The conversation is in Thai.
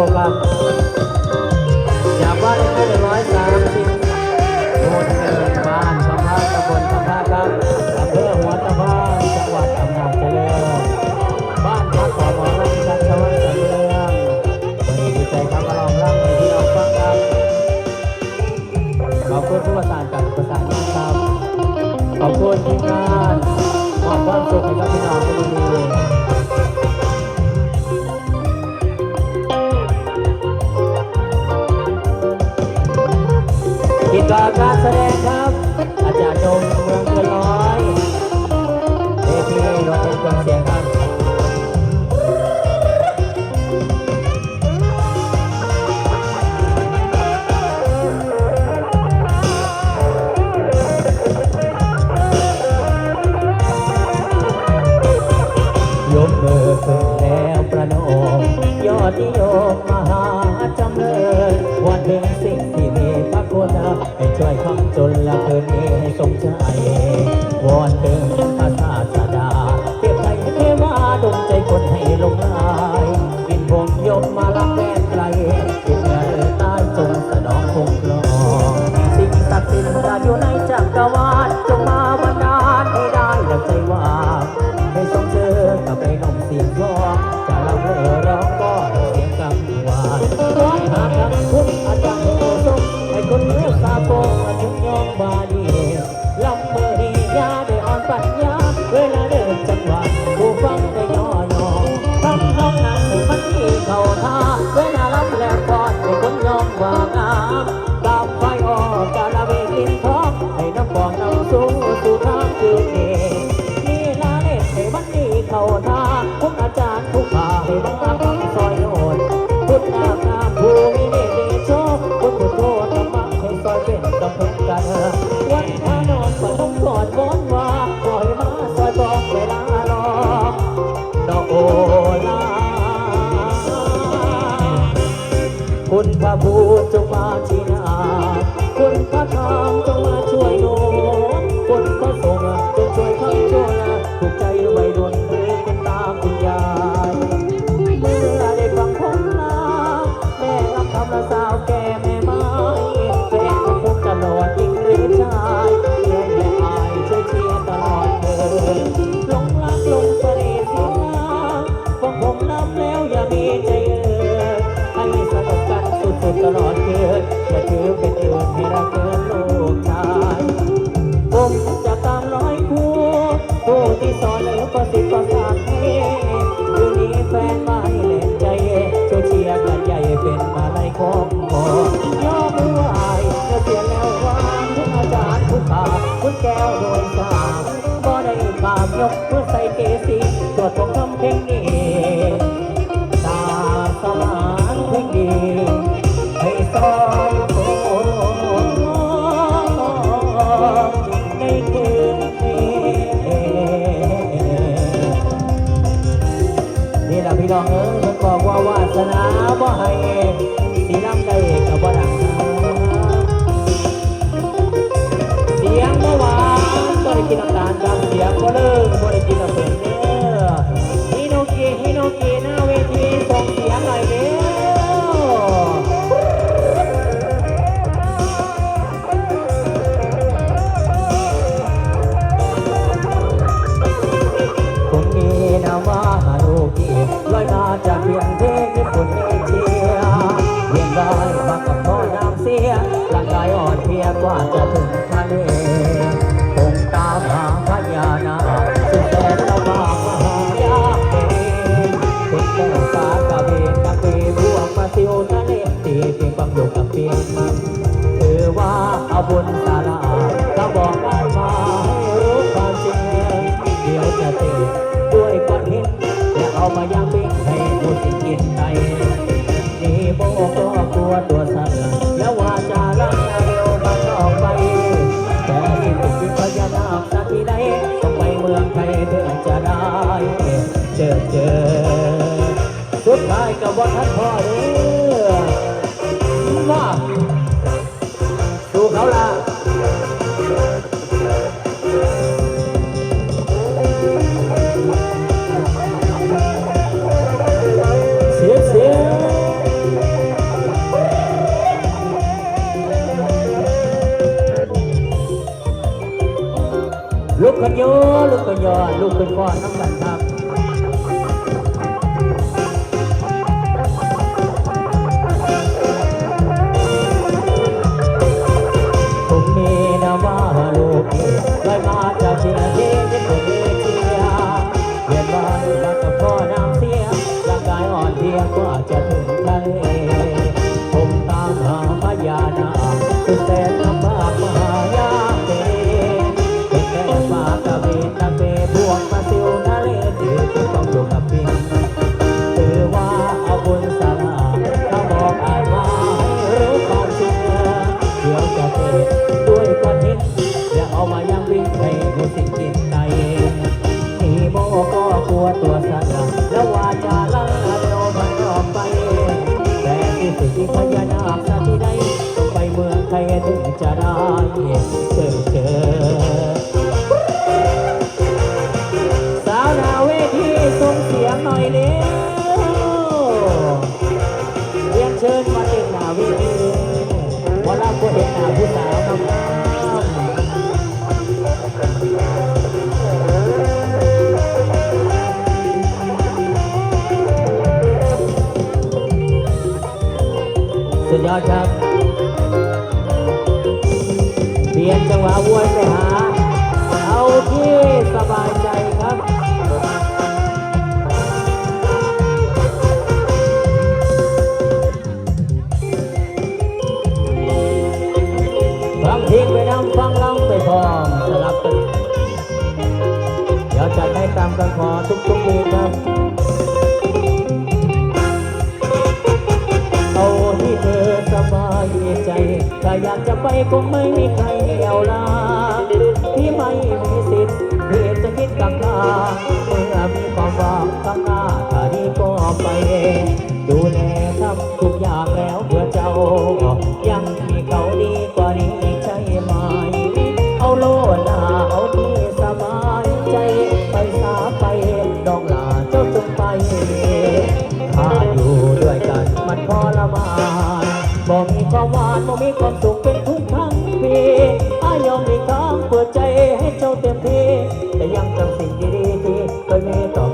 好吧 กาการแสดงครับ อาจารย์จงเมืองเกินน้อยเอพีเราเป็นคนเสียง enjoy บอมาถึงยองบาดี ยกเพื่อใส่เกสีตรวจผมทำเพลงนี้ตาสมานเพลงดีให้สองคนในคืนนี้นี่แหละพี่น้องเอ๋ยมันบอกว่าวาสนาบ่ให้สีน้ำใจกับบ่ดัง กินน้ำตาลจำเสียก็เลิกบ่ได้กินน้ำเป็นเด้อฮิโนกิฮิโนกิหน้าเวทีส่งเสียงหน่อยเด้คนนี้นาว่าฮาโนกิลอยมาจากเพียงเทพญี่ปุ่นเอเชียเวียนลอยมากับพ่อน้ำเสียร่างกายอ่อนเพลียกว่าจะ happy. lúc cần nhớ lúc cần nhớ lúc cần còn năm lần năm สุดยอดครับเปลี่ยนจังหวะวนไปหา เอาที่สบาย ไปคงไม่มีใครเอาลาที่ไม่มีสิทธิ์ที่จะคิดกับลาเมื่อมีความหวังข้างหน้าถ้าดีก็ไปดูแลทำทุกอย่างแล้วเพื่อเจ้า ยังมีเขาดีกว่านี้ใช่ไหม เอาโลดาเอาที่สบายใจไปสาไปดองลาเจ้าจงไปถ้าอยู่ด้วยกันมันทรมาน บ่มีความหวานบ่มีความสุขเป็นทุกทั้งปีอายอมมีทางเปิดใจให้เจ้าเต็มที่แต่ยังจำสิ่งดีๆที่เคยมีต่อ